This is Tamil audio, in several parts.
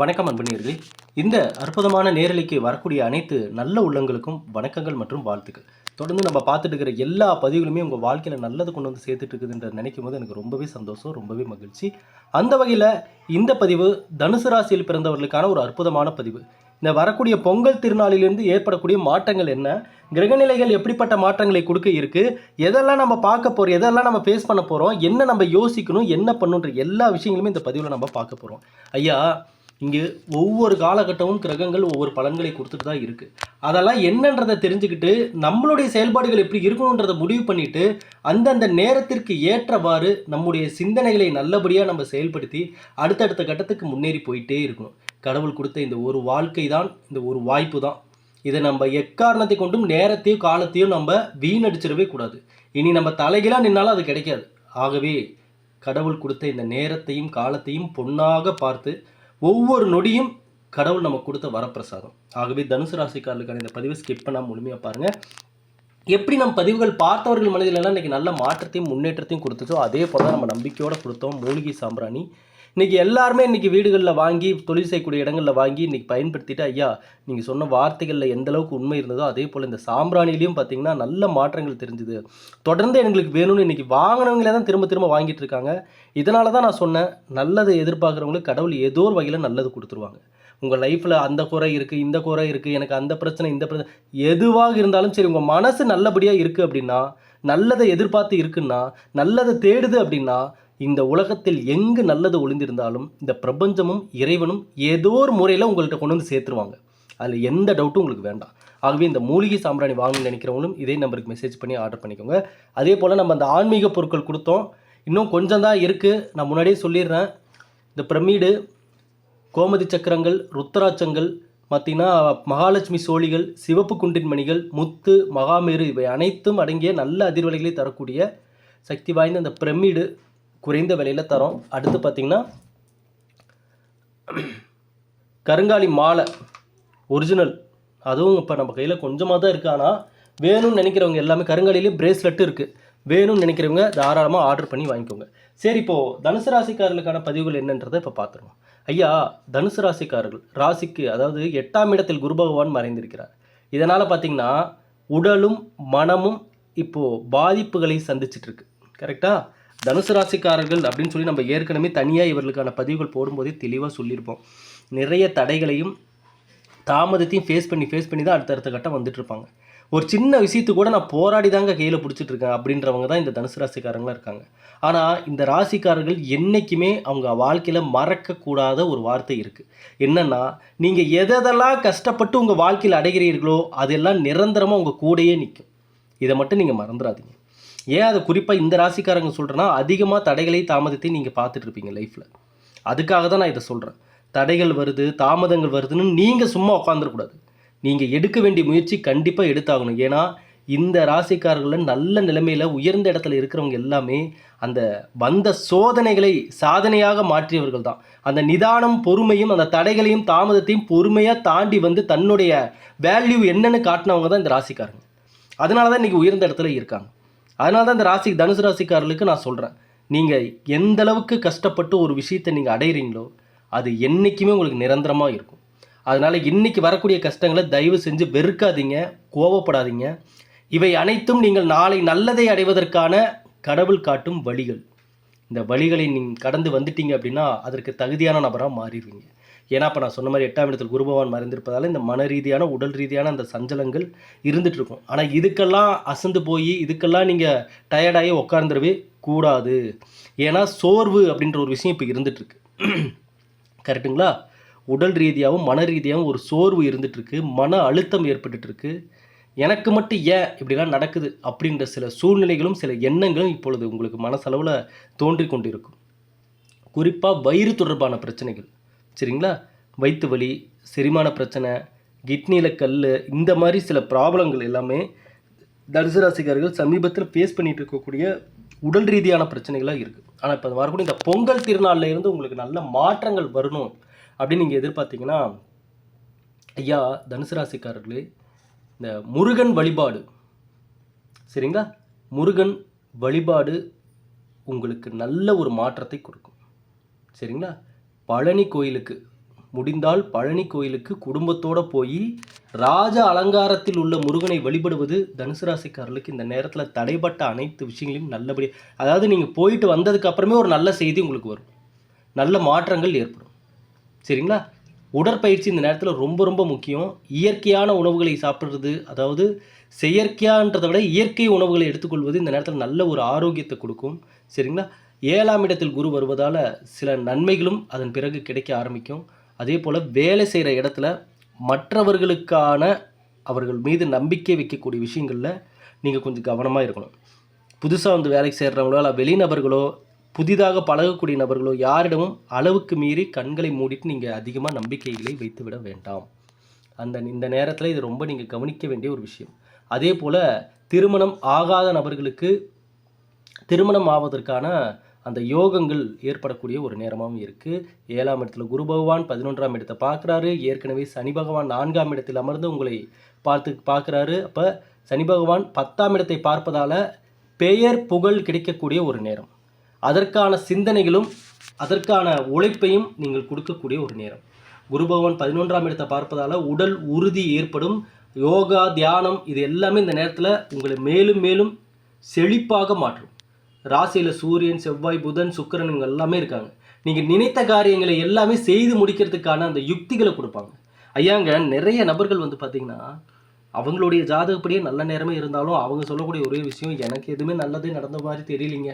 வணக்கம் அன்பனியர்களே இந்த அற்புதமான நேரலைக்கு வரக்கூடிய அனைத்து நல்ல உள்ளங்களுக்கும் வணக்கங்கள் மற்றும் வாழ்த்துக்கள். தொடர்ந்து நம்ம பார்த்துட்டு இருக்கிற எல்லா பதிவுகளுமே உங்கள் வாழ்க்கையில் நல்லது கொண்டு வந்து சேர்த்துட்டு இருக்குதுன்ற நினைக்கும் போது எனக்கு ரொம்பவே சந்தோஷம் ரொம்பவே மகிழ்ச்சி. அந்த வகையில் இந்த பதிவு தனுசு ராசியில் பிறந்தவர்களுக்கான ஒரு அற்புதமான பதிவு. இந்த வரக்கூடிய பொங்கல் திருநாளிலிருந்து ஏற்படக்கூடிய மாற்றங்கள் என்ன? கிரகநிலைகள் எப்படிப்பட்ட மாற்றங்களை கொடுக்க இருக்குது எதெல்லாம் நம்ம பார்க்க போகிறோம் எதெல்லாம் நம்ம ஃபேஸ் பண்ண போகிறோம் என்ன நம்ம யோசிக்கணும்? என்ன பண்ணுன்ற எல்லா விஷயங்களுமே இந்த பதிவில் நம்ம பார்க்க போகிறோம் ஐயா இங்கே ஒவ்வொரு காலகட்டமும் கிரகங்கள் ஒவ்வொரு பலன்களை கொடுத்துட்டு தான் இருக்குது அதெல்லாம் என்னன்றதை தெரிஞ்சுக்கிட்டு நம்மளுடைய செயல்பாடுகள் எப்படி இருக்கணுன்றதை முடிவு பண்ணிவிட்டு அந்தந்த நேரத்திற்கு ஏற்றவாறு நம்முடைய சிந்தனைகளை நல்லபடியாக நம்ம செயல்படுத்தி அடுத்தடுத்த கட்டத்துக்கு முன்னேறி போயிட்டே இருக்கணும். கடவுள் கொடுத்த இந்த ஒரு வாழ்க்கை தான் இந்த ஒரு வாய்ப்பு தான். இதை நம்ம எக்காரணத்தை கொண்டும் நேரத்தையும் காலத்தையும் நம்ம வீணடிச்சிடவே கூடாது. இனி நம்ம தலைகளாக நின்னாலும் அது கிடைக்காது. ஆகவே கடவுள் கொடுத்த இந்த நேரத்தையும் காலத்தையும் பொன்னாக பார்த்து ஒவ்வொரு நொடியும் கடவுள் நமக்கு கொடுத்த வரப்பிரசாதம். ஆகவே தனுசு ராசிக்காரர்களுக்கான இந்த பதிவை ஸ்கிப் பண்ணாமல் முழுமையாக பாருங்கள் எப்படி நம் பதிவுகள் பார்த்தவர்கள் மனதிலெல்லாம் இன்றைக்கி நல்ல மாற்றத்தையும் முன்னேற்றத்தையும் கொடுத்துச்சோ அதே போல தான் நம்ம நம்பிக்கையோடு கொடுத்தோம். மூலிகை சாம்பிராணி இன்றைக்கி எல்லாருமே இன்றைக்கி வீடுகளில் வாங்கி தொழில் செய்யக்கூடிய இடங்களில் வாங்கி இன்றைக்கி பயன்படுத்திட்டு ஐயா நீங்கள் சொன்ன வார்த்தைகளில் எந்த அளவுக்கு உண்மை இருந்ததோ அதே போல் இந்த சாம்பிராணிலையும் பார்த்தீங்கன்னா நல்ல மாற்றங்கள் தெரிஞ்சுது. தொடர்ந்து எங்களுக்கு வேணும்னு இன்றைக்கி வாங்கினவங்களே தான் திரும்ப திரும்ப வாங்கிட்டு இருக்காங்க. இதனால தான் நான் சொன்னேன் நல்லதை எதிர்பார்க்குறவங்களுக்கு கடவுள் ஏதோ ஒரு வகையில் நல்லது கொடுத்துருவாங்க. உங்கள் லைஃப்பில் அந்த குறை இருக்குது இந்த குறை இருக்குது எனக்கு அந்த பிரச்சனை இந்த பிரச்சனை எதுவாக இருந்தாலும் சரி உங்கள் மனசு நல்லபடியாக இருக்குது அப்படின்னா நல்லதை எதிர்பார்த்து இருக்குன்னா நல்லதை தேடுது அப்படின்னா இந்த உலகத்தில் எங்கு நல்லது ஒளிந்திருந்தாலும் இந்த பிரபஞ்சமும் இறைவனும் ஏதோ ஒரு முறையில் உங்கள்கிட்ட கொண்டு வந்து சேர்த்துருவாங்க. அதில் எந்த டவுட்டும் உங்களுக்கு வேண்டாம். ஆகவே இந்த மூலிகை சாம்பிராணி வாங்கணும்னு நினைக்கிறவங்களும் இதே நம்பருக்கு மெசேஜ் பண்ணி ஆர்டர் பண்ணிக்கோங்க. அதே போல் நம்ம அந்த ஆன்மீக பொருட்கள் கொடுத்தோம். இன்னும் கொஞ்சம் தான் இருக்குது நான் முன்னாடியே சொல்லிடுறேன். இந்த பிரமிடு கோமதி சக்கரங்கள் ருத்ராட்சங்கள் பார்த்தீங்கன்னா மகாலட்சுமி சோழிகள் சிவப்பு குண்டின் மணிகள் முத்து மகாமேரு இவை அனைத்தும் அடங்கிய நல்ல அதிர்வலைகளை தரக்கூடிய சக்தி வாய்ந்த அந்த பிரமிடு குறைந்த விலையில் தரோம். அடுத்து பார்த்திங்கன்னா கருங்காலி மாலை ஒரிஜினல் அதுவும் இப்போ நம்ம கையில் கொஞ்சமாக தான் இருக்குது ஆனால் வேணும்னு நினைக்கிறவங்க எல்லாமே கருங்காலிலேயே பிரேஸ்லெட்டு இருக்குது வேணும்னு நினைக்கிறவங்க தாராளமாக ஆர்டர் பண்ணி வாங்கிக்கோங்க. சரி இப்போது தனுசு ராசிக்காரர்களுக்கான பதிவுகள் என்னன்றதை இப்போ பார்த்துருவோம் ஐயா தனுசு ராசிக்காரர்கள் ராசிக்கு அதாவது எட்டாம் இடத்தில் குரு பகவான் மறைந்திருக்கிறார். இதனால் பார்த்தீங்கன்னா உடலும் மனமும் இப்போது பாதிப்புகளை சந்திச்சிட்ருக்கு கரெக்டாக தனுசு ராசிக்காரர்கள் அப்படின்னு சொல்லி நம்ம ஏற்கனவே தனியாக இவர்களுக்கான பதிவுகள் போடும்போதே தெளிவாக சொல்லியிருப்போம். நிறைய தடைகளையும் தாமதத்தையும் ஃபேஸ் பண்ணி ஃபேஸ் பண்ணி தான் அடுத்தடுத்த கட்டம் வந்துட்டு இருப்பாங்க. ஒரு சின்ன விஷயத்து கூட நான் போராடி தாங்க கையில் பிடிச்சிட்டு இருக்கேன் அப்படின்றவங்க தான் இந்த தனுசு ராசிக்காரங்களாக இருக்காங்க. ஆனால் இந்த ராசிக்காரர்கள் என்றைக்குமே அவங்க வாழ்க்கையில் மறக்கக்கூடாத ஒரு வார்த்தை இருக்குது என்னென்னா நீங்கள் எதெல்லாம் கஷ்டப்பட்டு உங்கள் வாழ்க்கையில் அடைகிறீர்களோ அதெல்லாம் நிரந்தரமாக உங்கள் கூடயே நிற்கும் இதை மட்டும் நீங்கள் மறந்துடாதீங்க. ஏன் அதை குறிப்பாக இந்த ராசிக்காரங்க சொல்கிறேன்னா அதிகமாக தடைகளை தாமதத்தை நீங்கள் பார்த்துட்டு இருப்பீங்க லைஃப்பில் அதுக்காக தான் நான் இதை சொல்கிறேன் தடைகள் வருது தாமதங்கள் வருதுன்னு நீங்கள் சும்மா உட்காந்துடக்கூடாது நீங்கள் எடுக்க வேண்டிய முயற்சி கண்டிப்பாக எடுத்தாகணும். ஏன்னா இந்த ராசிக்காரர்கள் நல்ல நிலைமையில் உயர்ந்த இடத்துல இருக்கிறவங்க எல்லாமே அந்த வந்த சோதனைகளை சாதனையாக மாற்றியவர்கள் தான். அந்த நிதானம் பொறுமையும் அந்த தடைகளையும் தாமதத்தையும் பொறுமையாக தாண்டி வந்து தன்னுடைய வேல்யூ என்னன்னு காட்டினவங்க தான் இந்த ராசிக்காரங்க. அதனால தான் இன்றைக்கி உயர்ந்த இடத்துல இருக்காங்க. அதனால தான் இந்த ராசி தனுசு ராசிக்காரர்களுக்கு நான் சொல்கிறேன் நீங்கள் எந்த அளவுக்கு கஷ்டப்பட்டு ஒரு விஷயத்தை நீங்கள் அடையிறீங்களோ அது என்றைக்குமே உங்களுக்கு நிரந்தரமாக இருக்கும். அதனால் இன்றைக்கி வரக்கூடிய கஷ்டங்களை தயவு செஞ்சு வெறுக்காதீங்க கோவப்படாதீங்க. இவை அனைத்தும் நீங்கள் நாளை நல்லதை அடைவதற்கான கடவுள் காட்டும் வழிகள். இந்த வழிகளை நீங்கள் கடந்து வந்துட்டீங்க அப்படின்னா அதற்கு தகுதியான நபராக மாறிடுவீங்க. ஏன்னா இப்போ நான் சொன்ன மாதிரி எட்டாம் இடத்தில் குருபவான் மறைந்திருப்பதால் இந்த மன ரீதியான உடல் ரீதியான அந்த சஞ்சலங்கள் இருந்துட்டு இருக்கும் ஆனால் இதுக்கெல்லாம் அசந்து போய் இதுக்கெல்லாம் நீங்கள் டயர்டாகி உட்காந்துடவே கூடாது. ஏன்னா சோர்வு அப்படின்ற ஒரு விஷயம் இப்போ இருந்துகிட்ருக்கு கரெக்டுங்களா உடல் ரீதியாகவும் மன ரீதியாகவும் ஒரு சோர்வு இருந்துகிட்ருக்கு மன அழுத்தம் ஏற்பட்டுருக்கு எனக்கு மட்டும் ஏன் இப்படிலாம் நடக்குது அப்படின்ற சில சூழ்நிலைகளும் சில எண்ணங்களும் இப்பொழுது உங்களுக்கு மனசளவில் தோன்றி கொண்டிருக்கும். குறிப்பாக வயிறு தொடர்பான பிரச்சனைகள். சரிங்களா? வயிற்று வலி செரிமான பிரச்சனை கிட்னியில் கல் இந்த மாதிரி சில ப்ராப்ளங்கள் எல்லாமே தனுசு ராசிக்காரர்கள் சமீபத்தில் ஃபேஸ் பண்ணிட்டு இருக்கக்கூடிய உடல் ரீதியான பிரச்சனைகளாக இருக்குது ஆனால் இப்போ வரக்கூடிய இந்த பொங்கல் திருநாளில் இருந்து உங்களுக்கு நல்ல மாற்றங்கள் வரணும் அப்படின்னு நீங்கள் எதிர்பார்த்தீங்கன்னா ஐயா தனுசு ராசிக்காரர்களே இந்த முருகன் வழிபாடு சரிங்களா? முருகன் வழிபாடு உங்களுக்கு நல்ல ஒரு மாற்றத்தை கொடுக்கும். சரிங்களா? பழனி கோயிலுக்கு. முடிந்தால் பழனி கோயிலுக்கு குடும்பத்தோடு போய் ராஜ அலங்காரத்தில் உள்ள முருகனை வழிபடுவது தனுசு ராசிக்காரர்களுக்கு இந்த நேரத்தில் தடைப்பட்ட அனைத்து விஷயங்களையும் நல்லபடி அதாவது நீங்கள் போயிட்டு வந்ததுக்கு அப்புறமே ஒரு நல்ல செய்தி உங்களுக்கு வரும். நல்ல மாற்றங்கள் ஏற்படும். சரிங்களா? உடற்பயிற்சி இந்த நேரத்தில் ரொம்ப ரொம்ப முக்கியம். இயற்கையான உணவுகளை சாப்பிட்றது அதாவது செயற்கையான்றதை விட இயற்கை உணவுகளை எடுத்துக்கொள்வது இந்த நேரத்தில் நல்ல ஒரு ஆரோக்கியத்தை கொடுக்கும். சரிங்களா? ஏழாம் இடத்தில் குரு வருவதால் சில நன்மைகளும் அதன் பிறகு கிடைக்க ஆரம்பிக்கும். அதே போல் வேலை செய்கிற இடத்துல மற்றவர்களுக்கான அவர்கள் மீது நம்பிக்கை வைக்கக்கூடிய விஷயங்களில் நீங்கள் கொஞ்சம் கவனமாக இருக்கணும். புதுசாக வந்து வேலைக்கு சேர்கிறவங்களோ இல்லை வெளிநபர்களோ புதிதாக பழகக்கூடிய நபர்களோ யாரிடமும் அளவுக்கு மீறி கண்களை மூடிட்டு நீங்கள் அதிகமாக நம்பிக்கைகளை வைத்துவிட வேண்டாம். அந்த இந்த நேரத்தில் இது ரொம்ப நீங்கள் கவனிக்க வேண்டிய ஒரு விஷயம். அதே போல் திருமணம் ஆகாத நபர்களுக்கு திருமணம் ஆவதற்கான அந்த யோகங்கள் ஏற்படக்கூடிய ஒரு நேரமாகவும் இருக்குது ஏழாம் இடத்துல குரு பகவான் பதினொன்றாம் இடத்தை பார்க்குறாரு. ஏற்கனவே சனி பகவான் நான்காம் இடத்தில் அமர்ந்து உங்களை பார்த்து பார்க்குறாரு. அப்போ சனி பகவான் பத்தாம் இடத்தை பார்ப்பதால் பெயர் புகழ் கிடைக்கக்கூடிய ஒரு நேரம். அதற்கான சிந்தனைகளும் அதற்கான உழைப்பையும் நீங்கள் கொடுக்கக்கூடிய ஒரு நேரம். குரு பகவான் பதினொன்றாம் இடத்தை பார்ப்பதால் உடல் உறுதி ஏற்படும். யோகா தியானம் இது எல்லாமே இந்த நேரத்தில் உங்களை மேலும் மேலும் செழிப்பாக மாற்றும். ராசியில் சூரியன் செவ்வாய் புதன் சுக்கரன் இவங்க எல்லாமே இருக்காங்க. நீங்கள் நினைத்த காரியங்களை எல்லாமே செய்து முடிக்கிறதுக்கான அந்த யுக்திகளை கொடுப்பாங்க. ஐயாங்க நிறைய நபர்கள் வந்து பார்த்தீங்கன்னா அவங்களுடைய ஜாதகப்படியே நல்ல நேரமே இருந்தாலும் அவங்க சொல்லக்கூடிய ஒரே விஷயம் எனக்கு எதுவுமே நல்லதே நடந்த மாதிரி தெரியலிங்க.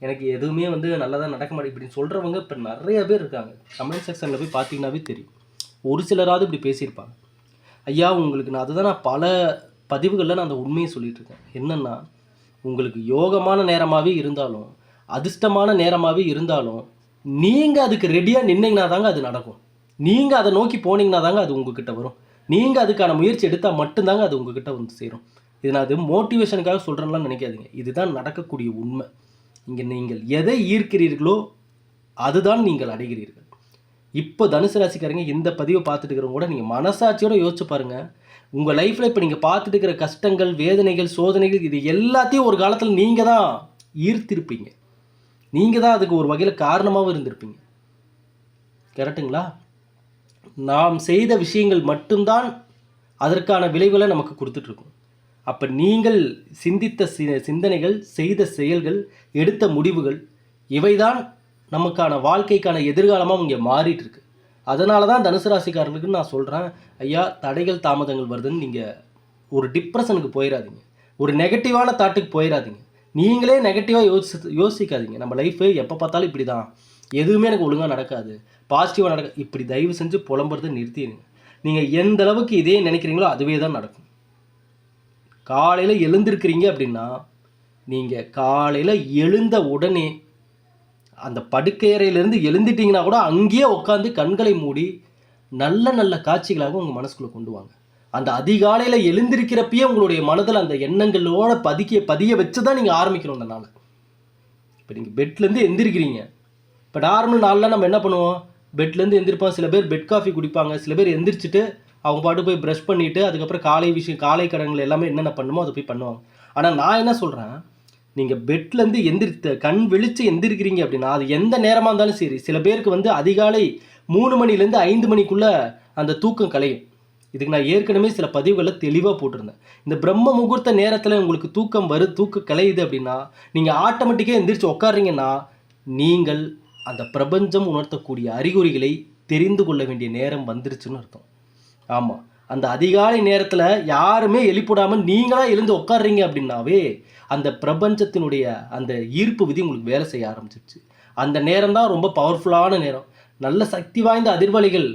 எனக்கு எதுவுமே வந்து நல்லதாக நடக்க மாட்டேங்குது இப்படின்னு சொல்கிறவங்க இப்போ நிறைய பேர் இருக்காங்க. கமெண்ட் செக்ஷனில் போய் பார்த்தீங்கன்னாவே தெரியும். ஒரு சிலராவது இப்படி பேசியிருப்பாங்க. ஐயா உங்களுக்கு நான் அதுதான் நான் பல பதிவுகளில் நான் அந்த உண்மையை சொல்லிகிட்ருக்கேன் இருக்கேன். என்னென்னா உங்களுக்கு யோகமான நேரமாகவே இருந்தாலும் அதிர்ஷ்டமான நேரமாகவே இருந்தாலும் நீங்கள் அதுக்கு ரெடியாக நின்னீங்கன்னா தாங்க அது நடக்கும். நீங்கள் அதை நோக்கி போனீங்கன்னா தாங்க அது உங்ககிட்ட வரும். நீங்கள் அதுக்கான முயற்சி எடுத்தால் மட்டும்தாங்க அது உங்ககிட்ட வந்து சேரும். இது நான் அது மோட்டிவேஷனுக்காக சொல்கிறேன்லாம் நினைக்காதீங்க. இதுதான் நடக்கக்கூடிய உண்மை. இங்கே நீங்கள் எதை ஈர்க்கிறீர்களோ அதுதான் நீங்கள் அடைகிறீர்கள். இப்போ தனுசு ராசிக்காரங்க இந்த பதிவை பார்த்துட்டு இருக்கிறவங்க கூட நீங்கள் மனசாட்சியோட யோசிச்சு பாருங்கள் உங்கள் லைஃப்பில் இப்போ நீங்கள் பார்த்துட்டு இருக்கிற கஷ்டங்கள் வேதனைகள் சோதனைகள் இது எல்லாத்தையும் ஒரு காலத்தில் நீங்கள் தான் ஈர்த்திருப்பீங்க. நீங்கள் தான் அதுக்கு ஒரு வகையில் காரணமாகவும் இருந்திருப்பீங்க. கரெக்டுங்களா நாம் செய்த விஷயங்கள் மட்டும்தான் அதற்கான விளைவுகளை நமக்கு கொடுத்துட்ருக்கும். அப்போ நீங்கள் சிந்தித்த சி சிந்தனைகள் செய்த செயல்கள் எடுத்த முடிவுகள் இவைதான் நமக்கான வாழ்க்கைக்கான எதிர்காலமாக இங்கே மாறிட்டு இருக்கு அதனால தான் தனுசு ராசிக்காரர்களுக்கு நான் சொல்கிறேன் ஐயா தடைகள் தாமதங்கள் வருதுன்னு நீங்கள் ஒரு டிப்ரெஷனுக்கு போயிடாதீங்க ஒரு நெகட்டிவான தாட்டுக்கு போயிடாதீங்க நீங்களே நெகட்டிவாக யோசி யோசிக்காதீங்க. நம்ம லைஃபு எப்போ பார்த்தாலும் இப்படி தான் எதுவுமே எனக்கு ஒழுங்காக நடக்காது. பாசிட்டிவாக நடக்க இப்படி தயவு செஞ்சு புலம்புறதை நிறுத்திடுங்க. நீங்கள் எந்த அளவுக்கு இதே நினைக்கிறீங்களோ அதுவே தான் நடக்கும். காலையில் எழுந்திருக்கிறீங்க அப்படின்னா நீங்கள் காலையில் எழுந்த உடனே அந்த படுக்கையறையிலேருந்து எழுந்துட்டிங்கன்னா கூட அங்கேயே உட்காந்து கண்களை மூடி நல்ல நல்ல காட்சிகளாக உங்கள் மனசுக்குள்ளே கொண்டு வாங்க. அந்த அதிகாலையில் எழுந்திருக்கிறப்பயே உங்களுடைய மனதில் அந்த எண்ணங்களோட பதிக்க பதிய வச்சு தான் நீங்கள் ஆரம்பிக்கணும் அந்த நாளை. இப்போ நீங்கள் பெட்லேருந்து எந்திரிக்கிறீங்க. இப்போ நார்மல் நாளில் நம்ம என்ன பண்ணுவோம்? பெட்லேருந்து எந்திரிப்போம். சில பேர் பெட் காஃபி குடிப்பாங்க. சில பேர் எந்திரிச்சிட்டு அவங்க பாட்டு போய் ப்ரஷ் பண்ணிவிட்டு அதுக்கப்புறம் காலை விஷயம் காலை கடன்கள் எல்லாமே என்னென்ன பண்ணுமோ அதை போய் பண்ணுவாங்க. ஆனால் நான் என்ன சொல்கிறேன் நீங்கள் பெட்லேருந்து எந்திரித்த கண் விழிச்சு எந்திரிக்கிறீங்க அப்படின்னா அது எந்த நேரமாக இருந்தாலும் சரி சில பேருக்கு வந்து அதிகாலை மூணு மணிலேருந்து ஐந்து மணிக்குள்ளே அந்த தூக்கம் கலையும். இதுக்கு நான் ஏற்கனவே சில பதிவுகளில் தெளிவாக போட்டிருந்தேன். இந்த பிரம்ம முகூர்த்த நேரத்தில் உங்களுக்கு தூக்கம் வரு தூக்கம் கலையுது அப்படின்னா நீங்கள் ஆட்டோமேட்டிக்காக எந்திரிச்சு உட்காறீங்கன்னா நீங்கள் அந்த பிரபஞ்சம் உணர்த்தக்கூடிய அறிகுறிகளை தெரிந்து கொள்ள வேண்டிய நேரம் வந்துருச்சுன்னு அர்த்தம். ஆமாம் அந்த அதிகாலை நேரத்தில் யாருமே எழுப்பிடாமல் நீங்களாக எழுந்து உட்காடுறீங்க அப்படின்னாவே அந்த பிரபஞ்சத்தினுடைய அந்த ஈர்ப்பு விதி உங்களுக்கு வேலை செய்ய ஆரம்பிச்சிருச்சு. அந்த நேரம் தான் ரொம்ப பவர்ஃபுல்லான நேரம். நல்ல சக்தி வாய்ந்த அதிர்வலைகள்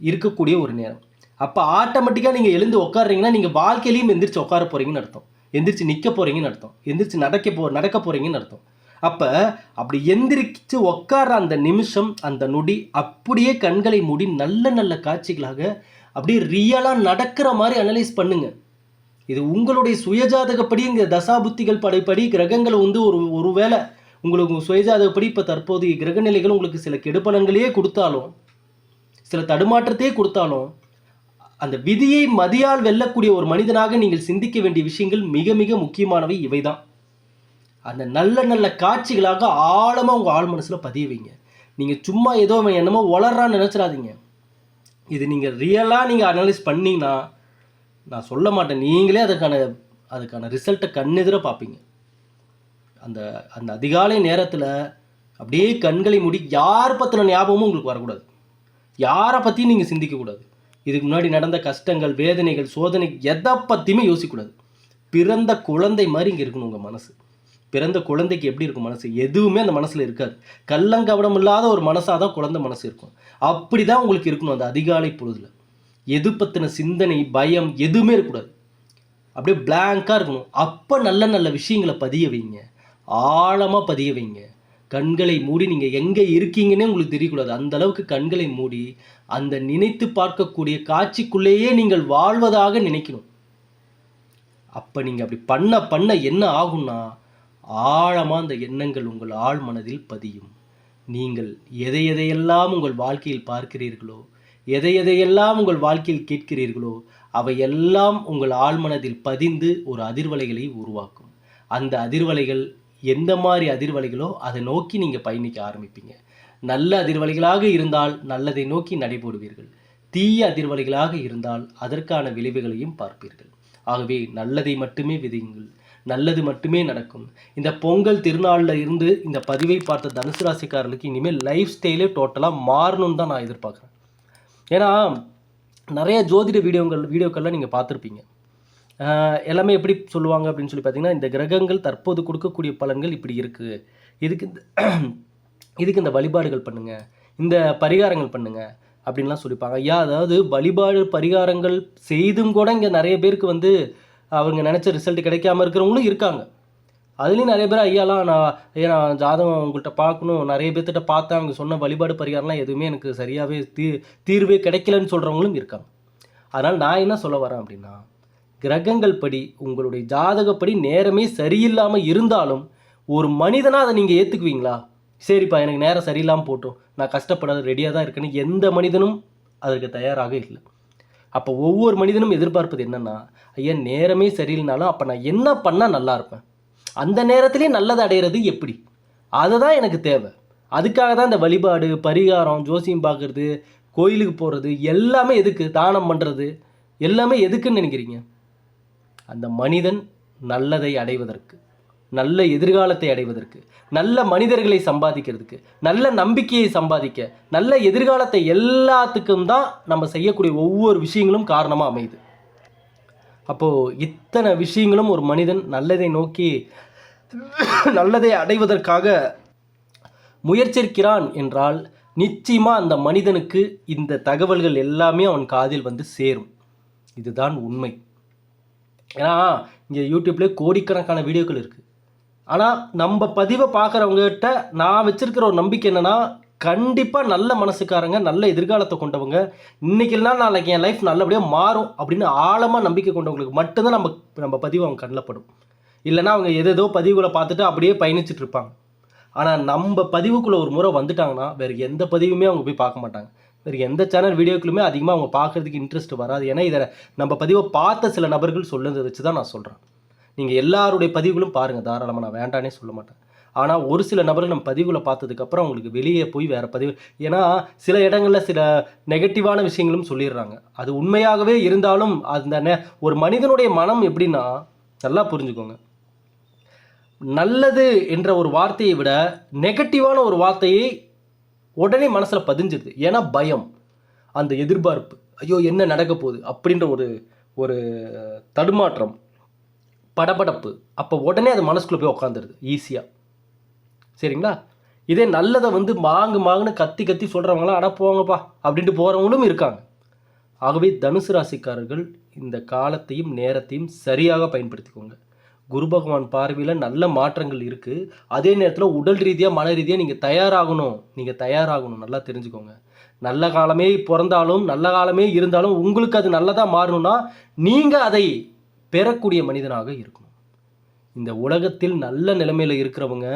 இருக்கக்கூடிய ஒரு நேரம். அப்போ ஆட்டோமேட்டிக்காக நீங்கள் எழுந்து உட்காடுறீங்கன்னா நீங்கள் வாழ்க்கையிலையும் எந்திரிச்சு உட்கார போகிறீங்கன்னு அர்த்தம். எந்திரிச்சு நிற்க போகிறீங்கன்னு அர்த்தம். எந்திரிச்சு நடக்க போ நடக்க போகிறீங்கன்னு அர்த்தம். அப்போ அப்படி எந்திரிச்சு உட்கார்ற அந்த நிமிஷம் அந்த நொடி அப்படியே கண்களை மூடி நல்ல நல்ல காட்சிகளாக அப்படியே ரியலாக நடக்கிற மாதிரி அனலைஸ் பண்ணுங்கள் இது உங்களுடைய சுயஜாதகப்படி இந்த தசாபுத்திகள் படைப்படி கிரகங்கள் வந்து ஒரு ஒருவேளை உங்களுக்கு சுயஜாதகப்படி இப்போ தற்போதைய கிரகநிலைகள் உங்களுக்கு சில கெடுபலன்களையே கொடுத்தாலும் சில தடுமாற்றத்தையே கொடுத்தாலும் அந்த விதியை மதியால் வெல்லக்கூடிய ஒரு மனிதனாக நீங்கள் சிந்திக்க வேண்டிய விஷயங்கள் மிக மிக முக்கியமானவை இவைதான். அந்த நல்ல நல்ல காட்சிகளாக ஆழமாக உங்கள் ஆழ் மனசில் பதிய வைங்க. நீங்கள் சும்மா ஏதோ அவன் என்னமோ வளர்றான்னு நினச்சிடாதீங்க. இது நீங்கள் ரியலாக நீங்கள் அனலைஸ் பண்ணிங்கன்னா நான் சொல்ல மாட்டேன். நீங்களே அதுக்கான அதுக்கான ரிசல்ட்டை கண்ணெதிர பார்ப்பீங்க. அந்த அந்த அதிகாலை நேரத்தில் அப்படியே கண்களை மூடி யார் பற்றின ஞாபகமும் உங்களுக்கு வரக்கூடாது. யாரை பற்றியும் நீங்கள் சிந்திக்கக்கூடாது இதுக்கு முன்னாடி நடந்த கஷ்டங்கள் வேதனைகள் சோதனை எதை பற்றியுமே யோசிக்கக்கூடாது. பிறந்த குழந்தை மாதிரி இங்கே இருக்கணும் உங்கள் மனசு. பிறந்த குழந்தைக்கு எப்படி இருக்கும் மனசு? எதுவுமே அந்த மனசில் இருக்காது. கள்ளங்கவடம் இல்லாத ஒரு மனசாக தான் குழந்தை மனசு இருக்கும். அப்படி தான் உங்களுக்கு இருக்கணும் அந்த அதிகாலை பொழுதில். எது பற்றின சிந்தனை பயம் எதுவுமே இருக்கக்கூடாது. அப்படியே பிளாங்காக இருக்கணும். அப்போ நல்ல நல்ல விஷயங்களை பதிய வைங்க. ஆழமாக பதிய வைங்க. கண்களை மூடி நீங்கள் எங்கே இருக்கீங்கன்னே உங்களுக்கு தெரியக்கூடாது. அந்த அளவுக்கு கண்களை மூடி அந்த நினைத்து பார்க்கக்கூடிய காட்சிக்குள்ளேயே நீங்கள் வாழ்வதாக நினைக்கணும். அப்போ நீங்கள் அப்படி பண்ண பண்ண என்ன ஆகும்னா ஆழமாக அந்த எண்ணங்கள் உங்கள் ஆழ் மனதில் பதியும். நீங்கள் எதை எதையெல்லாம் உங்கள் வாழ்க்கையில் பார்க்கிறீர்களோ எதை எதையெல்லாம் உங்கள் வாழ்க்கையில் கேட்கிறீர்களோ அவையெல்லாம் உங்கள் ஆழ்மனதில் பதிந்து ஒரு அதிர்வலைகளை உருவாக்கும். அந்த அதிர்வலைகள் எந்த மாதிரி அதிர்வலைகளோ அதை நோக்கி நீங்கள் பயணிக்க ஆரம்பிப்பீங்க. நல்ல அதிர்வலைகளாக இருந்தால் நல்லதை நோக்கி நடைபோடுவீர்கள். தீய அதிர்வலைகளாக இருந்தால் அதற்கான விளைவுகளையும் பார்ப்பீர்கள். ஆகவே நல்லதை மட்டுமே விதையுங்கள். நல்லது மட்டுமே நடக்கும். இந்த பொங்கல் திருநாளில் இருந்து இந்த பதிவை பார்த்த தனுசு ராசிக்காரர்களுக்கு இனிமேல் லைஃப் ஸ்டைலே டோட்டலாக மாறணும்னு தான் நான் எதிர்பார்க்குறேன். ஏன்னா நிறைய ஜோதிட வீடியோங்கள் வீடியோக்கள்லாம் நீங்கள் பார்த்துருப்பீங்க. எல்லாமே எப்படி சொல்லுவாங்க அப்படின்னு சொல்லி பார்த்தீங்கன்னா இந்த கிரகங்கள் தற்போது கொடுக்கக்கூடிய பலன்கள் இப்படி இருக்குது இதுக்கு இந்த இதுக்கு இந்த வழிபாடுகள் பண்ணுங்கள் இந்த பரிகாரங்கள் பண்ணுங்கள் அப்படின்லாம் சொல்லிப்பாங்க. ஐயா அதாவது வழிபாடு பரிகாரங்கள் செய்தும் கூட இங்கே நிறைய பேருக்கு வந்து அவங்க நினச்ச ரிசல்ட் கிடைக்காம இருக்கிறவங்களும் இருக்காங்க. அதுலேயும் நிறைய பேர் ஐயாலாம் நான் ஐயா நான் ஜாதகம் உங்கள்கிட்ட பார்க்கணும். நிறைய பேர்த்திட்ட பார்த்தேன் அவங்க சொன்ன வழிபாடு பரிகாரம்லாம் எதுவுமே எனக்கு சரியாகவே தீ தீர்வே கிடைக்கலன்னு சொல்கிறவங்களும் இருக்காங்க. அதனால் நான் என்ன சொல்ல வரேன் அப்படின்னா கிரகங்கள் படி உங்களுடைய ஜாதகப்படி நேரமே சரியில்லாமல் இருந்தாலும் ஒரு மனிதனாக அதை நீங்கள் ஏற்றுக்குவீங்களா சரிப்பா எனக்கு நேரம் சரியில்லாமல் போட்டோம். நான் கஷ்டப்படாத ரெடியாக தான் இருக்கேன்னு எந்த மனிதனும் அதற்கு தயாராக இல்லை. அப்போ ஒவ்வொரு மனிதனும் எதிர்பார்ப்பது என்னென்னா ஐயா நேரமே சரியில்லைனாலும் அப்போ நான் என்ன பண்ணால் நல்லா இருப்பேன்? அந்த நேரத்திலே நல்லது அடையிறது எப்படி? அதுதான் எனக்கு தேவை. அதுக்காக தான் இந்த வழிபாடு பரிகாரம் ஜோசியம் பார்க்குறது கோயிலுக்கு போகிறது எல்லாமே எதுக்கு? தானம் பண்ணுறது எல்லாமே எதுக்குன்னு நினைக்கிறீங்க? அந்த மனிதன் நல்லதை அடைவதற்கு நல்ல எதிர்காலத்தை அடைவதற்கு நல்ல மனிதர்களை சம்பாதிக்கிறதுக்கு நல்ல நம்பிக்கையை சம்பாதிக்க நல்ல எதிர்காலத்தை எல்லாத்துக்கும் தான் நம்ம செய்யக்கூடிய ஒவ்வொரு விஷயங்களும் காரணமாக அமையுது. அப்போது இத்தனை விஷயங்களும் ஒரு மனிதன் நல்லதை நோக்கி நல்லதை அடைவதற்காக முயற்சிக்கிறான் என்றால் நிச்சயமாக அந்த மனிதனுக்கு இந்த தகவல்கள் எல்லாமே அவன் காதில் வந்து சேரும். இதுதான் உண்மை. ஏன்னா இங்கே யூடியூப்லேயே கோடிக்கணக்கான வீடியோக்கள் இருக்குது ஆனால் நம்ம பதிவை பார்க்குறவங்ககிட்ட நான் வச்சுருக்கிற ஒரு நம்பிக்கை என்னென்னா கண்டிப்பாக நல்ல மனசுக்காரங்க நல்ல எதிர்காலத்தை கொண்டவங்க. இன்னைக்கு நாளைக்கு என் லைஃப் நல்லபடியாக மாறும் அப்படின்னு ஆழமாக நம்பிக்கை கொண்டவங்களுக்கு மட்டும்தான் நம்ம நம்ம பதிவு அவங்க கண்ணில் படும். இல்லைன்னா அவங்க எதேதோ பதிவுகளை பார்த்துட்டு அப்படியே பயணிச்சுட்டு இருப்பாங்க. ஆனால் நம்ம பதிவுக்குள்ளே ஒரு முறை வந்துட்டாங்கன்னா வேறு எந்த பதிவுமே அவங்க போய் பார்க்க மாட்டாங்க. வேறு எந்த சேனல் வீடியோக்களுமே அதிகமாக அவங்க பார்க்குறதுக்கு இன்ட்ரெஸ்ட் வராது. ஏன்னா இதை நம்ம பதிவை பார்த்த சில நபர்கள் சொல்லுறதை வச்சு தான் நான் சொல்கிறேன் நீங்கள் எல்லாருடைய பதிவுகளும் பாருங்கள் தாராளமாக நான் வேண்டானே சொல்ல மாட்டேன். ஆனால் ஒரு சில நபர்கள் நம்ம பதிவில் பார்த்ததுக்கப்புறம் அவங்களுக்கு வெளியே போய் வேறு பதிவு ஏன்னா சில இடங்களில் சில நெகட்டிவான விஷயங்களும் சொல்லிடுறாங்க. அது உண்மையாகவே இருந்தாலும் அந்த ஒரு மனிதனுடைய மனம் எப்படின்னா நல்லா புரிஞ்சுக்கோங்க. நல்லது என்ற ஒரு வார்த்தையை விட நெகட்டிவான ஒரு வார்த்தையை உடனே மனசில் பதிஞ்சிருது. ஏன்னா பயம் அந்த எதிர்பார்ப்பு. ஐயோ என்ன நடக்க போகுது? அப்படின்ற ஒரு ஒரு தடுமாற்றம் படபடப்பு. அப்போ உடனே அது மனசுக்குள்ளே போய் உட்காந்துருது ஈஸியாக சரிங்களா? இதே நல்லதை வந்து மாங்கு மாங்குன்னு கத்தி கத்தி சொல்கிறவங்களாம் அட போங்கப்பா அப்படின்ட்டு போகிறவங்களும் இருக்காங்க. ஆகவே தனுசு ராசிக்காரர்கள் இந்த காலத்தையும் நேரத்தையும் சரியாக பயன்படுத்திக்கோங்க. குரு பகவான் பார்வையில் நல்ல மாற்றங்கள் இருக்குது அதே நேரத்தில் உடல் ரீதியாக மன ரீதியாக நீங்கள் தயாராகணும். நீங்கள் தயாராகணும் நல்லா தெரிஞ்சுக்கோங்க. நல்ல காலமே பிறந்தாலும் நல்ல காலமே இருந்தாலும் உங்களுக்கு அது நல்லதாக மாறணும்னா நீங்கள் அதை பெறக்கூடிய மனிதனாக இருக்கணும். இந்த உலகத்தில் நல்ல நிலைமையில் இருக்கிறவங்க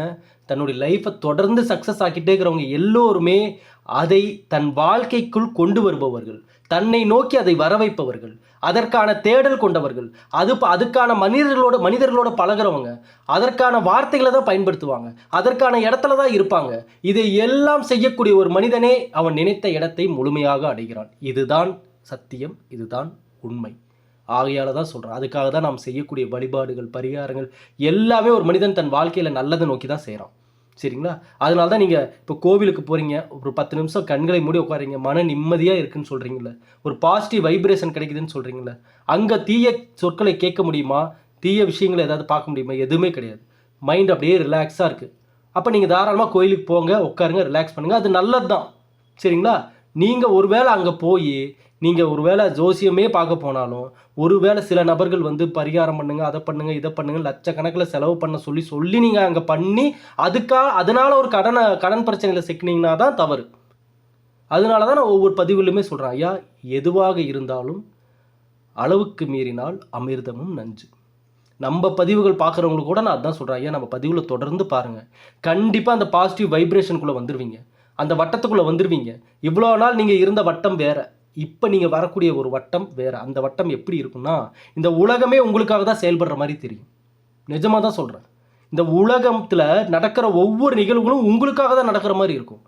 தன்னுடைய லைஃப்பை தொடர்ந்து சக்ஸஸ் ஆக்கிட்டே இருக்கிறவங்க எல்லோருமே அதை தன் வாழ்க்கைக்குள் கொண்டு வருபவர்கள். தன்னை நோக்கி அதை வர வைப்பவர்கள் அதற்கான தேடல் கொண்டவர்கள். அது ப- அதுக்கான மனிதர்களோட மனிதர்களோட பழகுறவங்க. அதற்கான வார்த்தைகளை தான் பயன்படுத்துவாங்க. அதற்கான இடத்துல தான் இருப்பாங்க. இதை எல்லாம் செய்யக்கூடிய ஒரு மனிதனே அவன் நினைத்த இடத்தை முழுமையாக அடைகிறான். இதுதான் சத்தியம். இதுதான் உண்மை. ஆகையால் தான் சொல்கிறேன் அதுக்காக தான் நாம் செய்யக்கூடிய வழிபாடுகள் பரிகாரங்கள் எல்லாமே ஒரு மனிதன் தன் வாழ்க்கையில் நல்லதை நோக்கி தான் செய்கிறான் சரிங்களா? அதனால தான் நீங்கள் இப்போ கோவிலுக்கு போகிறீங்க ஒரு பத்து நிமிஷம் கண்களை மூடி உட்காரீங்க மன நிம்மதியாக இருக்குன்னு சொல்கிறீங்களே ஒரு பாசிட்டிவ் வைப்ரேஷன் கிடைக்குதுன்னு சொல்கிறீங்களே அங்கே தீய சொற்களை கேட்க முடியுமா? தீய விஷயங்களை ஏதாவது பார்க்க முடியுமா? எதுவுமே கிடையாது. மைண்ட் அப்படியே ரிலாக்ஸாக இருக்குது அப்போ நீங்கள் தாராளமாக கோயிலுக்கு போங்க உட்காருங்க ரிலாக்ஸ் பண்ணுங்கள் அது நல்லது தான் சரிங்களா? நீங்கள் ஒருவேளை அங்கே போய் நீங்கள் ஒருவேளை ஜோசியமே பார்க்க போனாலும் ஒருவேளை சில நபர்கள் வந்து பரிகாரம் பண்ணுங்கள் அதை பண்ணுங்கள் இதை பண்ணுங்கள் லட்சக்கணக்கில் செலவு பண்ண சொல்லி சொல்லி நீங்கள் அங்கே பண்ணி அதுக்காக அதனால் ஒரு கடனை கடன் பிரச்சனையில் சிக்கினீங்கன்னா தான் தவறு. அதனால தான் நான் ஒவ்வொரு பதிவுலையுமே சொல்கிறேன் ஐயா எதுவாக இருந்தாலும் அளவுக்கு மீறினால் அமிர்தமும் நஞ்சு. நம்ம பதிவுகள் பார்க்குறவங்களுக்கு கூட நான் அதான் சொல்கிறேன் ஐயா நம்ம பதிவில் தொடர்ந்து பாருங்கள் கண்டிப்பாக அந்த பாசிட்டிவ் வைப்ரேஷனுக்குள்ளே வந்துடுவீங்க அந்த வட்டத்துக்குள்ளே வந்துடுவீங்க இவ்வளோ நாள் நீங்கள் இருந்த வட்டம் வேறு. இப்போ நீங்கள் வரக்கூடிய ஒரு வட்டம் வேறு. அந்த வட்டம் எப்படி இருக்கும்னா இந்த உலகமே உங்களுக்காக தான் செயல்படுற மாதிரி தெரியும். நிஜமாக தான் சொல்கிறேன் இந்த உலகத்தில் நடக்கிற ஒவ்வொரு நிகழ்வுகளும் உங்களுக்காக தான் நடக்கிற மாதிரி இருக்கும்.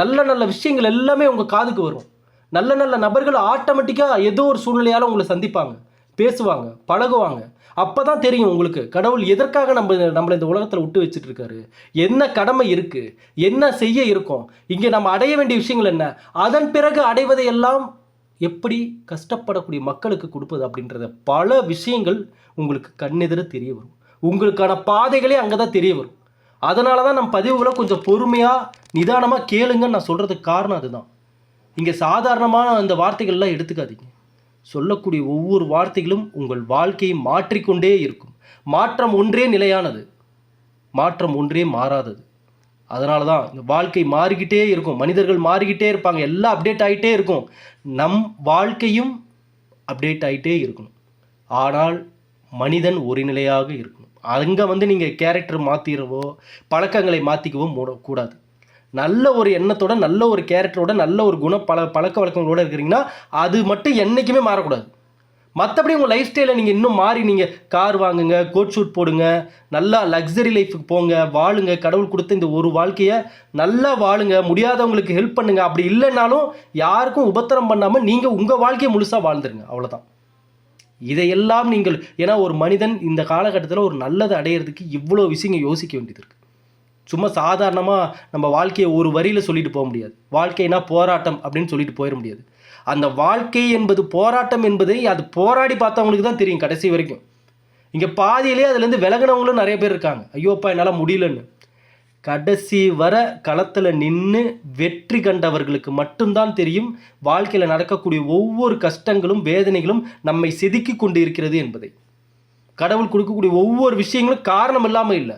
நல்ல நல்ல விஷயங்கள் எல்லாமே உங்கள் காதுக்கு வரும். நல்ல நல்ல நபர்கள் ஆட்டோமேட்டிக்காக ஏதோ ஒரு சூழ்நிலையால் உங்களை சந்திப்பாங்க பேசுவாங்க பழகுவாங்க. அப்போ தான் தெரியும் உங்களுக்கு. கடவுள் எதற்காக நம்ம நம்மளை இந்த உலகத்தில் விட்டு வச்சுட்டு இருக்காரு என்ன கடமை இருக்குது என்ன செய்ய இருக்கும்? இங்கே நம்ம அடைய வேண்டிய விஷயங்கள் என்ன? அதன் பிறகு அடைவதை எல்லாம் எப்படி கஷ்டப்படக்கூடிய மக்களுக்கு கொடுப்பது அப்படின்றத பல விஷயங்கள் உங்களுக்கு கண்ணெதிர தெரிய வரும். உங்களுக்கான பாதைகளே அங்கே தான் தெரிய வரும். அதனால தான் நம்ம பதிவுகளை கொஞ்சம் பொறுமையாக நிதானமாக கேளுங்கன்னு நான் சொல்கிறதுக்கு காரணம் அதுதான். இங்கே சாதாரணமான அந்த வார்த்தைகள்லாம் எடுத்துக்காதீங்க. சொல்லக்கூடிய ஒவ்வொரு வார்த்தைகளும் உங்கள் வாழ்க்கையை மாற்றிக்கொண்டே இருக்கும். மாற்றம் ஒன்றே நிலையானது. மாற்றம் ஒன்றே மாறாதது. அதனால தான் இந்த வாழ்க்கை மாறிக்கிட்டே இருக்கும். மனிதர்கள் மாறிக்கிட்டே இருப்பாங்க. எல்லாம் அப்டேட் ஆகிட்டே இருக்கும். நம் வாழ்க்கையும் அப்டேட் ஆகிட்டே இருக்கணும். ஆனால் மனிதன் ஒரு நிலையாக இருக்கணும். அங்கே வந்து நீங்கள் கேரக்டர் மாற்றிடவோ பழக்கங்களை மாற்றிக்கவோ மூடக்கூடாது கூடாது. நல்ல ஒரு எண்ணத்தோட நல்ல ஒரு கேரக்டரோட நல்ல ஒரு குண பல பழக்க வழக்கங்களோட இருக்கிறீங்கன்னா அது மட்டும் என்றைக்குமே மாறக்கூடாது. மற்றபடி உங்கள் லைஃப் ஸ்டைலை நீங்கள் இன்னும் மாறி நீங்கள் கார் வாங்குங்க கோட் ஷூட் போடுங்க நல்லா லக்ஸரி லைஃபுக்கு போங்க வாழுங்க கடவுள் கொடுத்த இந்த ஒரு வாழ்க்கையை நல்லா வாழுங்க முடியாதவங்களுக்கு ஹெல்ப் பண்ணுங்க. அப்படி இல்லைனாலும் யாருக்கும் உபத்திரம் பண்ணாமல் நீங்கள் உங்கள் வாழ்க்கையை முழுசாக வாழ்ந்துருங்க. அவ்வளோதான் இதையெல்லாம் நீங்கள் ஏன்னா ஒரு மனிதன் இந்த காலகட்டத்தில் ஒரு நல்லதை அடையிறதுக்கு இவ்வளோ விஷயங்கள் யோசிக்க வேண்டியது இருக்குது சும்மா சாதாரணமாக நம்ம வாழ்க்கையை ஒரு வரியில் சொல்லிட்டு போக முடியாது. வாழ்க்கைனா போராட்டம் அப்படின்னு சொல்லிட்டு போயிட முடியாது. அந்த வாழ்க்கை என்பது போராட்டம் என்பதை அது போராடி பார்த்தவங்களுக்கு தான் தெரியும் கடைசி வரைக்கும். இங்கே பாதியிலே அதுலேருந்து விலகினவங்களும் நிறைய பேர் இருக்காங்க. ஐயோப்பா என்னால் முடியலன்னு. கடைசி வர களத்தில் நின்று வெற்றி கண்டவர்களுக்கு மட்டும்தான் தெரியும் வாழ்க்கையில் நடக்கக்கூடிய ஒவ்வொரு கஷ்டங்களும் வேதனைகளும் நம்மை செதுக்கி கொண்டு இருக்கிறது என்பதை. கடவுள் கொடுக்கக்கூடிய ஒவ்வொரு விஷயங்களும் காரணம் இல்லாமல் இல்லை.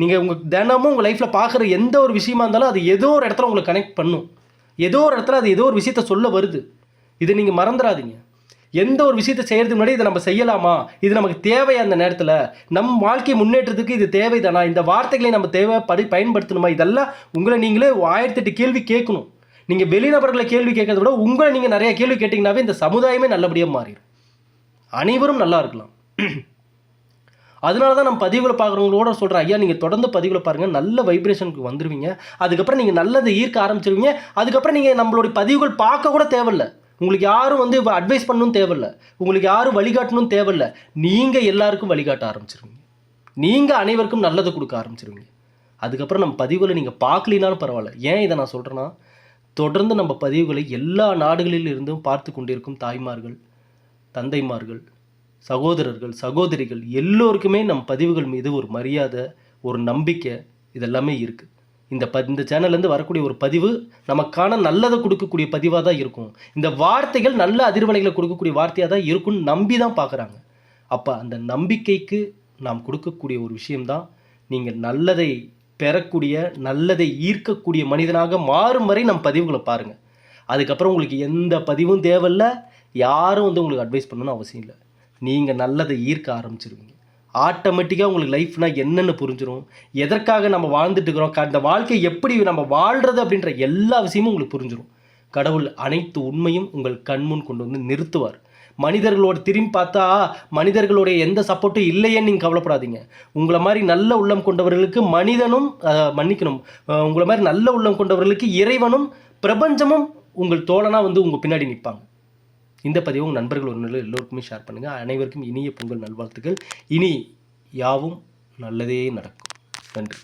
நீங்கள் உங்கள் தினமும் உங்கள் லைஃப்பில் பார்க்குற எந்த ஒரு விஷயமா இருந்தாலும் அது ஏதோ ஒரு இடத்துல உங்களை கனெக்ட் பண்ணும். ஏதோ ஒரு இடத்துல அது ஏதோ ஒரு விஷயத்த சொல்ல வருது. இதை நீங்கள் மறந்துடாதீங்க. எந்த ஒரு விஷயத்தை செய்கிறதுக்கு முன்னாடி இதை நம்ம செய்யலாமா? இது நமக்கு தேவையா அந்த நேரத்தில்? நம் வாழ்க்கை முன்னேற்றத்துக்கு இது தேவைதானா? இந்த வார்த்தைகளை நம்ம தேவைப்படி பயன்படுத்தணுமா? இதெல்லாம் உங்களை நீங்களே ஆயிரத்தெட்டு கேள்வி கேட்கணும். நீங்கள் வெளிநபர்களை கேள்வி கேட்கறத விட உங்களை நீங்கள் நிறைய கேள்வி கேட்டிங்கனாவே இந்த சமுதாயமே நல்லபடியாக மாறிடும். அனைவரும் நல்லா இருக்கலாம். அதனால தான் நம்ம பதிவில் பார்க்குறவங்களோட சொல்கிறேன் ஐயா நீங்கள் தொடர்ந்து பதிவில் பாருங்கள் நல்ல வைப்ரேஷனுக்கு வந்துடுவீங்க அதுக்கப்புறம் நீங்கள் நல்லதை ஈர்க்க ஆரம்பிச்சிருவீங்க. அதுக்கப்புறம் நீங்கள் நம்மளுடைய பதிவுகள் பார்க்க கூட தேவையில்ல. உங்களுக்கு யாரும் வந்து அட்வைஸ் பண்ணணும் தேவையில்ல. உங்களுக்கு யாரும் வழிகாட்டணும் தேவையில்ல. நீங்கள் எல்லாருக்கும் வழிகாட்ட ஆரம்பிச்சிருவீங்க. நீங்கள் அனைவருக்கும் நல்லதை கொடுக்க ஆரம்பிச்சிருவீங்க. அதுக்கப்புறம் நம்ம பதிவுகளை நீங்கள் பார்க்கலினாலும் பரவாயில்ல. ஏன் இதை நான் சொல்கிறேன்னா தொடர்ந்து நம்ம பதிவுகளை எல்லா நாடுகளில் இருந்தும் பார்த்து கொண்டிருக்கும் தாய்மார்கள் தந்தைமார்கள் சகோதரர்கள் சகோதரிகள் எல்லோருக்குமே நம் பதிவுகள் மீது ஒரு மரியாதை ஒரு நம்பிக்கை இதெல்லாமே இருக்குது இந்த ப இந்த சேனல்லேருந்து வரக்கூடிய ஒரு பதிவு நமக்கான நல்லதை கொடுக்கக்கூடிய பதிவாக தான் இருக்கும். இந்த வார்த்தைகள் நல்ல அதிர்வலைகளை கொடுக்கக்கூடிய வார்த்தையாக தான் இருக்கும்னு நம்பி தான் பார்க்குறாங்க. அப்போ அந்த நம்பிக்கைக்கு நாம் கொடுக்கக்கூடிய ஒரு விஷயம்தான் நீங்கள் நல்லதை பெறக்கூடிய நல்லதை ஈர்க்கக்கூடிய மனிதனாக மாறும் வரை நம் பதிவுகளை பாருங்கள் அதுக்கப்புறம் உங்களுக்கு எந்த பதிவும் தேவையில்ல யாரும் வந்து உங்களுக்கு அட்வைஸ் பண்ணணும்னு அவசியம் இல்லை. நீங்கள் நல்லதை ஈர்க்க ஆரம்பிச்சிருவீங்க. ஆட்டோமேட்டிக்காக உங்களுக்கு லைஃப்னா என்னென்னு புரிஞ்சிடும் எதற்காக நம்ம வாழ்ந்துட்டு இருக்கிறோம்? அந்த வாழ்க்கை எப்படி நம்ம வாழ்கிறது அப்படின்ற எல்லா விஷயமும் உங்களுக்கு புரிஞ்சிடும் கடவுள் அனைத்து உண்மையும் உங்கள் கண்முன் கொண்டு வந்து நிறுத்துவார். மனிதர்களோட திரும்பி பார்த்தா மனிதர்களுடைய எந்த சப்போர்ட்டும் இல்லையேன்னு நீங்கள் கவலைப்படாதீங்க. உங்களை மாதிரி நல்ல உள்ளம் கொண்டவர்களுக்கு மனிதனும் மன்னிக்கணும். உங்களை மாதிரி நல்ல உள்ளம் கொண்டவர்களுக்கு இறைவனும் பிரபஞ்சமும் உங்கள் தோழனாக வந்து உங்கள் பின்னாடி நிற்பாங்க இந்த பதிவை உங்கள் நண்பர்கள் ஒரு எல்லோருக்குமே ஷேர் பண்ணுங்கள் அனைவருக்கும் இனிய பொங்கல் நல்வாழ்த்துக்கள். இனி யாவும் நல்லதே நடக்கும். நன்றி.